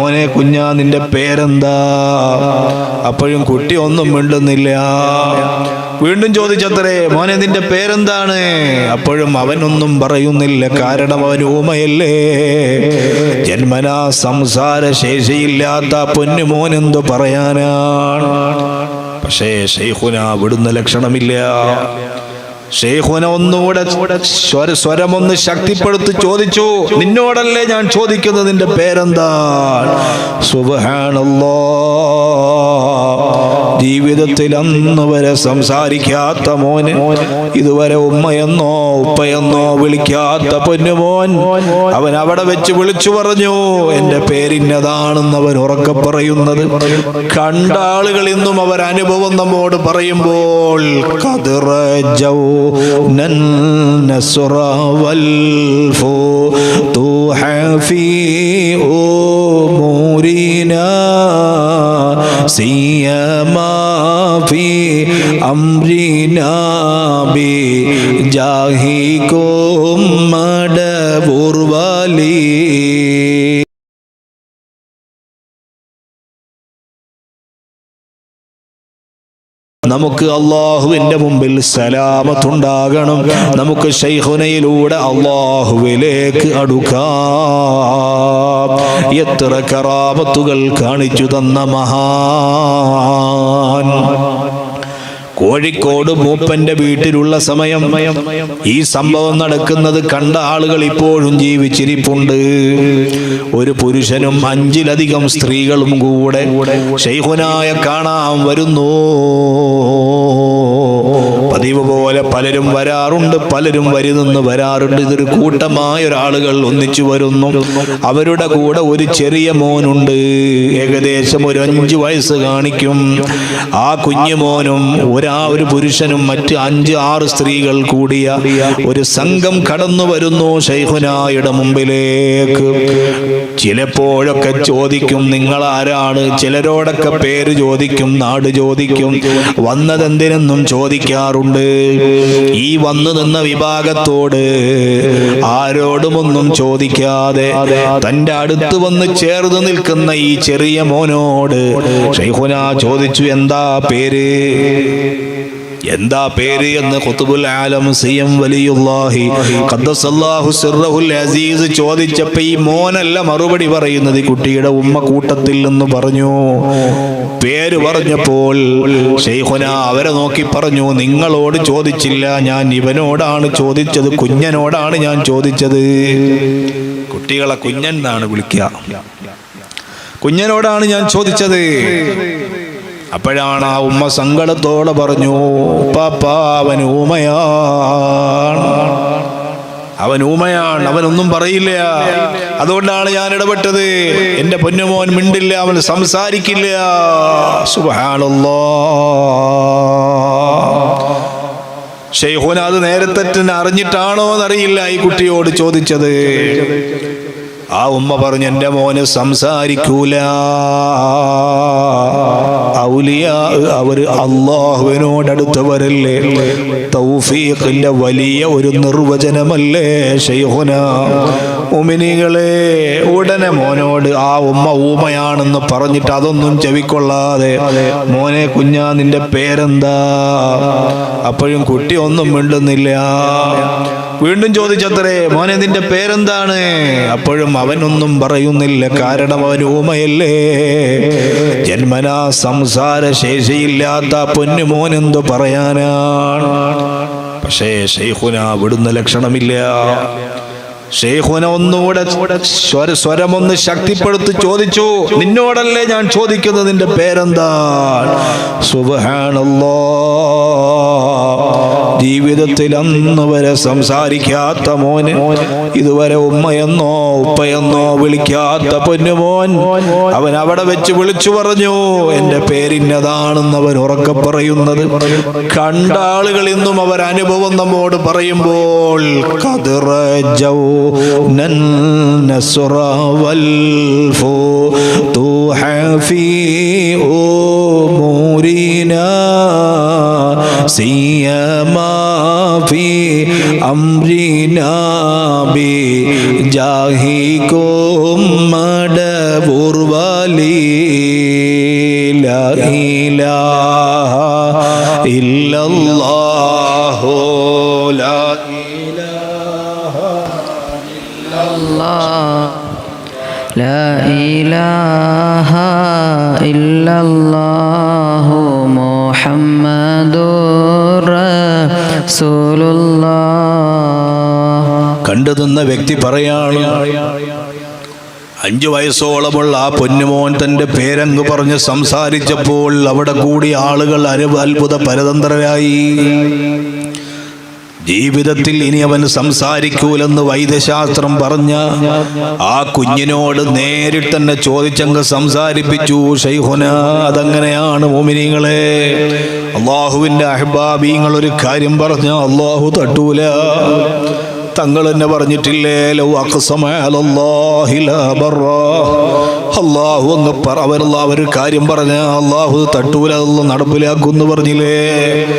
മോനെ കുഞ്ഞാ നിന്റെ പേരെന്താ? അപ്പോഴും കുട്ടി ഒന്നും മിണ്ടുന്നില്ല. വീണ്ടും ചോദിച്ചത്രേ മോനെ നിന്റെ പേരെന്താണ്? അപ്പോഴും അവനൊന്നും പറയുന്നില്ല. കാരണം അവൻ ഊമയല്ലേ. ജന്മനാ സംസാര ശേഷിയില്ലാത്ത പൊന്നു മോനെന്തു പറയാനാണ്? പക്ഷേ ഷെയ്ഖുന വിടുന്ന ലക്ഷണമില്ല. ഷെയ്ഖുന ഒന്നുകൂടെ സ്വര സ്വരമൊന്ന് ശക്തിപ്പെടുത്തി ചോദിച്ചു. നിന്നോടല്ലേ ഞാൻ ചോദിക്കുന്നതിന്റെ പേരെന്താ സുബഹാനല്ലോ. ജീവിതത്തിൽ അന്ന് വരെ സംസാരിക്കാത്ത മോന് ഇതുവരെ ഉമ്മയെന്നോ ഉപ്പയെന്നോ വിളിക്കാത്ത പൊന്നുമോൻ അവൻ അവിടെ വെച്ച് വിളിച്ചു പറഞ്ഞു എന്റെ പേരിന്നതാണെന്ന് അവൻ ഉറക്കെ പറയുന്നത്. കണ്ട ആളുകൾ ഇന്നും അവർ അനുഭവം നമ്മോട് പറയുമ്പോൾ കതിറജൗ അമ്രീനാബി ജാഹിക്കോം മടപൂർവാലി നമുക്ക് അള്ളാഹുവിന്റെ മുമ്പിൽ സലാമത്തുണ്ടാകണം. നമുക്ക് ഷെയ്ഹുനയിലൂടെ അള്ളാഹുവിലേക്ക് അടുക്കാം. എത്ര കറാമത്തുകൾ കാണിച്ചു തന്ന മഹാൻ. കോഴിക്കോട് മൂപ്പന്റെ വീട്ടിലുള്ള സമയം. ഈ സംഭവം നടക്കുന്നത് കണ്ട ആളുകൾ ഇപ്പോഴും ജീവിച്ചിരിപ്പുണ്ട്. ഒരു പുരുഷനും അഞ്ചിലധികം സ്ത്രീകളും കൂടെ. ഷെയ്ഹുനായ കാണാൻ വരുന്നു. പതിവ് പോലെ പലരും വരാറുണ്ട് പലരും വരുന്നെന്ന് വരാറുണ്ട്. ഇതൊരു കൂട്ടമായ ഒരാളുകൾ ഒന്നിച്ചു വരുന്നു. അവരുടെ കൂടെ ഒരു ചെറിയ മോനുണ്ട്. ഏകദേശം ഒരു അഞ്ചു വയസ്സ് കാണിക്കും. ആ കുഞ്ഞു മോനും ഒരാ ഒരു പുരുഷനും മറ്റ് അഞ്ച് ആറ് സ്ത്രീകൾ കൂടിയ ഒരു സംഘം കടന്നു വരുന്നു ഷൈഹുനായുടെ മുമ്പിലേക്ക്. ചിലപ്പോഴൊക്കെ ചോദിക്കും നിങ്ങൾ ആരാണ് ചിലരോടൊക്കെ പേര് ചോദിക്കും നാട് ചോദിക്കും. വന്നതെന്തിനെന്നും ചോദിക്കാറുണ്ട്. ഈ വന്നു നിന്ന വിഭാഗത്തോട് ആരോടുമൊന്നും ചോദിക്കാതെ തന്റെ അടുത്ത് വന്ന് ചേർന്ന് നിൽക്കുന്ന ഈ ചെറിയ മോനോട് ചോദിച്ചു എന്താ പേര്? എന്താ പേര് എന്ന് വലിയുല്ലാഹി ഖദ്ദസല്ലാഹു സിർറഹുൽ അസീസ് ചോദിച്ചപ്പോൾ ഈ മോനല്ല മറുപടി പറയുന്നത്? കുട്ടിയുടെ ഉമ്മ കൂട്ടത്തിൽ നിന്ന് പറഞ്ഞു. പേര് പറഞ്ഞപ്പോൾ അവരെ നോക്കി പറഞ്ഞു നിങ്ങളോട് ചോദിച്ചില്ല ഞാൻ ഇവനോടാണ് ചോദിച്ചത് കുഞ്ഞനോടാണ് ഞാൻ ചോദിച്ചത്. കുട്ടികളെ കുഞ്ഞൻ എന്നാണ് വിളിക്കുക. കുഞ്ഞനോടാണ് ഞാൻ ചോദിച്ചത്. അപ്പോഴാണ് ആ ഉമ്മ സങ്കടത്തോടെ പറഞ്ഞു പാപ്പാ അവൻ ഊമയാണ്. അവൻ ഊമയാണ് അവനൊന്നും പറയില്ല. അതുകൊണ്ടാണ് ഞാൻ ഇടപെട്ടത്. എന്റെ പൊന്നുമോൻ മിണ്ടില്ല അവൻ സംസാരിക്കില്ല. സുഹാണല്ലോ ഷെയ്ഹോൻ അത് നേരത്തെ തന്നെ അറിഞ്ഞിട്ടാണോ എന്നറിയില്ല ഈ കുട്ടിയോട് ചോദിച്ചത്. ആ ഉമ്മ പറഞ്ഞു എന്റെ മോന് സംസാരിക്കൂല. ഔലിയ അവർ അള്ളാഹുവിനോടടുത്തവരല്ലേ തൗഫീഖിന്റെ വലിയ ഒരു നിർവചനമല്ലേ ഷെയ്ഹുന ഉമിനികളെ ഉടനെ മോനോട് ആ ഉമ്മ ഊമയാണെന്ന് പറഞ്ഞിട്ട് അതൊന്നും ചെവിക്കൊള്ളാതെ മോനെ കുഞ്ഞാ നിന്റെ പേരെന്താ? അപ്പോഴും കുട്ടി ഒന്നും മിണ്ടുന്നില്ല. വീണ്ടും ചോദിച്ചത്രേ മോനെ നിന്റെ പേരെന്താണ്? അപ്പോഴും അവനൊന്നും പറയുന്നില്ല. കാരണം അവൻ ഊമയല്ലേ. ജന്മനാ സംസാര ശേഷിയില്ലാത്ത പൊന്നു മോനെന്തു പറയാനാണ്? പക്ഷേ ഷെയ്ഖുന വിടുന്ന ലക്ഷണമില്ല. ഷെയ്ഖുന ഒന്നുകൂടെ സ്വര സ്വരമൊന്ന് ശക്തിപ്പെടുത്തി ചോദിച്ചു. നിന്നോടല്ലേ ഞാൻ ചോദിക്കുന്നത്? നിന്റെ പേരെന്താ സുബഹാനല്ലോ. ജീവിതത്തിൽ അന്ന് വരെ സംസാരിക്കാത്ത മോന് ഇതുവരെ ഉമ്മയെന്നോ ഉപ്പയെന്നോ വിളിക്കാത്ത പൊന്നുമോൻ അവൻ അവിടെ വെച്ച് വിളിച്ചു പറഞ്ഞു എന്റെ പേരിന്നതാണെന്ന് അവൻ ഉറക്കെ പറയുന്നത്. കണ്ട ആളുകൾ ഇന്നും അവർ അനുഭവം നമ്മോട് പറയുമ്പോൾ കതിറജൗ سيما في أمرنا بجاهكم مدى بوربالي لا إله إلا الله لا إله إلا الله لا إله إلا الله കണ്ടു നിന്ന വ്യക്തി പറയാണ് അഞ്ചു വയസ്സോളമുള്ള ആ പൊന്നുമോൻ തന്റെ പേരങ്ങ് പറഞ്ഞ് സംസാരിച്ചപ്പോൾ അവിടെ കൂടി ആളുകൾ അരവ് അത്ഭുത പരതന്ത്രരായി. ജീവിതത്തിൽ ഇനി അവൻ സംസാരിക്കൂലെന്ന് വൈദ്യശാസ്ത്രം പറഞ്ഞ ആ കുഞ്ഞിനോട് നേരിട്ട് തന്നെ ചോദിച്ചങ്ങ് സംസാരിപ്പിച്ചു ഷൈഹുന അതങ്ങനെയാണ് മോമിനിങ്ങളെ? അള്ളാഹുവിന്റെ അഹ്ബാബീങ്ങൾ ഒരു കാര്യം പറഞ്ഞ അള്ളാഹു തട്ടൂല. തങ്ങൾ തന്നെ പറഞ്ഞിട്ടില്ലേ. അള്ളാഹു അങ്ങ് അവരല്ല ഒരു കാര്യം പറഞ്ഞ അള്ളാഹു തട്ടൂല നടപ്പിലാക്കുന്നു പറഞ്ഞില്ലേ?